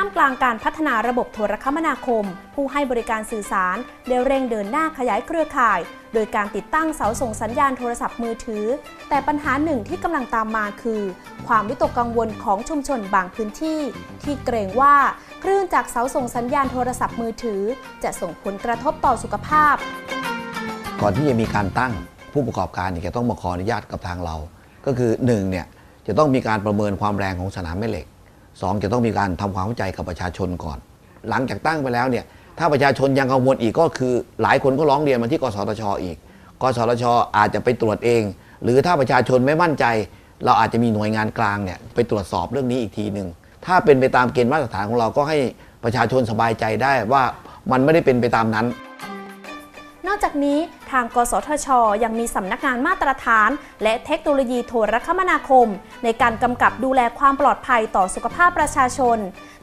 ามกลางการพัฒนาระบบโทรคมนาคม ผู้ให้บริการสื่อสารได้เร่งเดินหน้าขยายเครือข่าย โดยการติดตั้งเสาส่งสัญญาณโทรศัพท์มือถือ แต่ปัญหาหนึ่งที่กำลังตามมาคือ ความวิตกกังวลของชุมชนบางพื้นที่ ที่เกรงว่าคลื่นจากเสาส่งสัญญาณโทรศัพท์มือถือ จะส่งผลกระทบต่อสุขภาพ ก่อนที่จะมีการตั้งผู้ประกอบการเนี่ยจะต้องมาขออนุญาตกับทางเรา ก็คือ1เนี่ยจะต้องมีการประเมินความแรงของสนามแม่เหล็ก 2 จะต้องมีการทำความเข้าใจกับประชาชนก่อน หลังจากตั้งไปแล้วเนี่ยถ้าประชาชนยังกังวลอีกก็คือ หลายคนก็ร้องเรียนมาที่กสทชอีก กสทชอาจจะไปตรวจเอง หรือถ้าประชาชนไม่มั่นใจ เราอาจจะมีหน่วยงานกลางเนี่ยไปตรวจสอบเรื่องนี้อีกทีหนึ่งถ้าเป็นไปตามเกณฑ์มาตรฐานของเราก็ให้ประชาชนสบายใจได้ว่ามันไม่ได้เป็นไปตามนั้น นอกจากนี้ทางกสทช ยังมีสำนักงานมาตรฐาน และเทคโนโลยีโทรคมนาคม ในการกำกับดูแลความปลอดภัยต่อสุขภาพประชาชน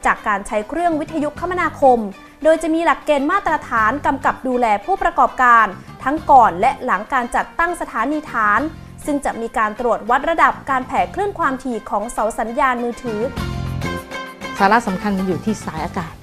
จากการใช้เครื่องวิทยุคมนาคม โดยจะมีหลักเกณฑ์มาตรฐานกำกับดูแลผู้ประกอบการ ทั้งก่อนและหลังการจัดตั้งสถานีฐาน ซึ่งจะมีการตรวจวัดระดับการแผ่คลื่นความถี่ของเสาสัญญาณมือถือ สาระสำคัญมันอยู่ที่สายอากาศ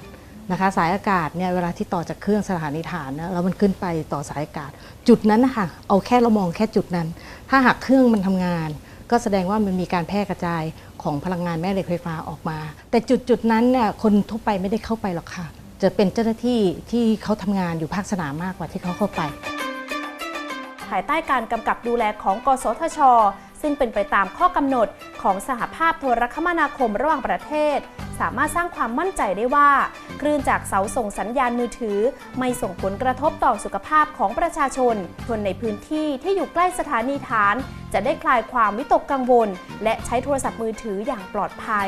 นะคะสายอากาศเนี่ยเวลาที่ต่อจากเครื่องสถานีฐานนะแล้วมันขึ้นไปต่อสายอากาศ จุดนั้นนะคะเอาแค่เรามองแค่จุดนั้น ถ้าหากเครื่องมันทำงาน ก็แสดงว่ามันมีการแพร่กระจายของพลังงานแม่เหล็กไฟฟ้าออกมา แต่จุดจุดนั้นเนี่ยคนทั่วไปไม่ได้เข้าไปหรอกค่ะ จะเป็นเจ้าหน้าที่ที่เขาทำงานอยู่ภาคสนามมากกว่าที่เขาเข้าไป ภายใต้การกำกับดูแลของกสทช ซึ่งเป็นไปตามข้อกำหนดของสหภาพโทรคมนาคมระหว่างประเทศ สามารถสร้างความมั่นใจได้ว่า คลื่นจากเสาส่งสัญญาณมือถือ ไม่ส่งผลกระทบต่อสุขภาพของประชาชน คนในพื้นที่ที่อยู่ใกล้สถานีฐาน จะได้คลายความวิตกกังวล และใช้โทรศัพท์มือถืออย่างปลอดภัย